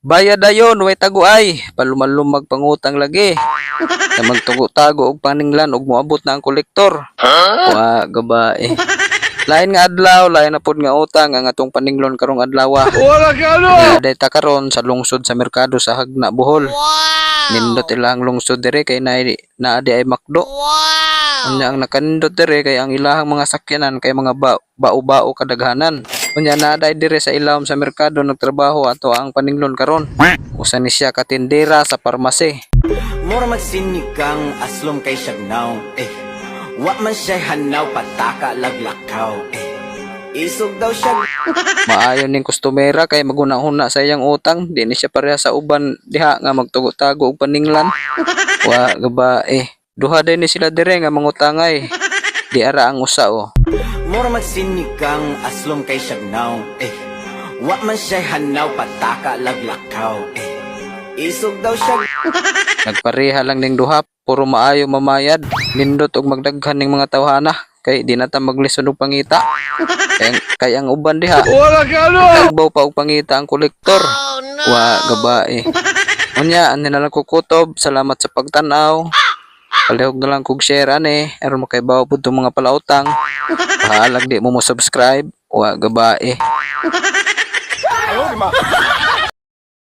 Bayad dayon, way taguay. Palumalumag pangutang lagi. Na magtugo-tago og paninglan og moabot na ang kolektor. Wa gabae. Lain nga adlaw, lain na pud nga utang ang atong paninglon karong adlaw. Wala ka ano? Day ta karon sa lungsod sa merkado sa Hagna Bohol. Nindot ilang lungsod dire kay na naa di ay makdo. Unya ang nakanindot dire kay ang ilahang mga sakyanan kay mga ba bao-bao kadaghanan. Unya na day dire sa ilawom sa merkado nagtrabaho ato ang paninglon karon. Usa ni siya katindera sa parmase. Mura magsinig kang aslom kay siyagnaw Eh, wa man siya hanaw pataka laglakaw Eh, isog daw siya Maayo ning kustomera kay maguna-huna sa iyang utang, di ni siya pareha sa uban diha nga magtugo-tago og paninglan. Wa gabae. Duha din ni sila dire nga mangutangay. Di ara ang usa oh. Mura magsinig kang aslom kay siyagnaw Eh, wa man siya hanaw pataka laglakaw Eh, isog daw siya Nagpareha lang ning duha, puro maayo mamayad, nindot og magdaghan ning mga tawhana kay di na ta maglisod og pangita. Kay, kay ang uban diha, Wala ka ano? Tagbaw pa og pangita ang kolektor. Wa gabae. Unya, ani na lang ko kutob. Salamat sa pagtanaw. Palihog na lang kog share ani. Aron makaibaw pud tong mga palautang. Pahalag di mo mo subscribe. Wa gabae. Ayaw, di ma.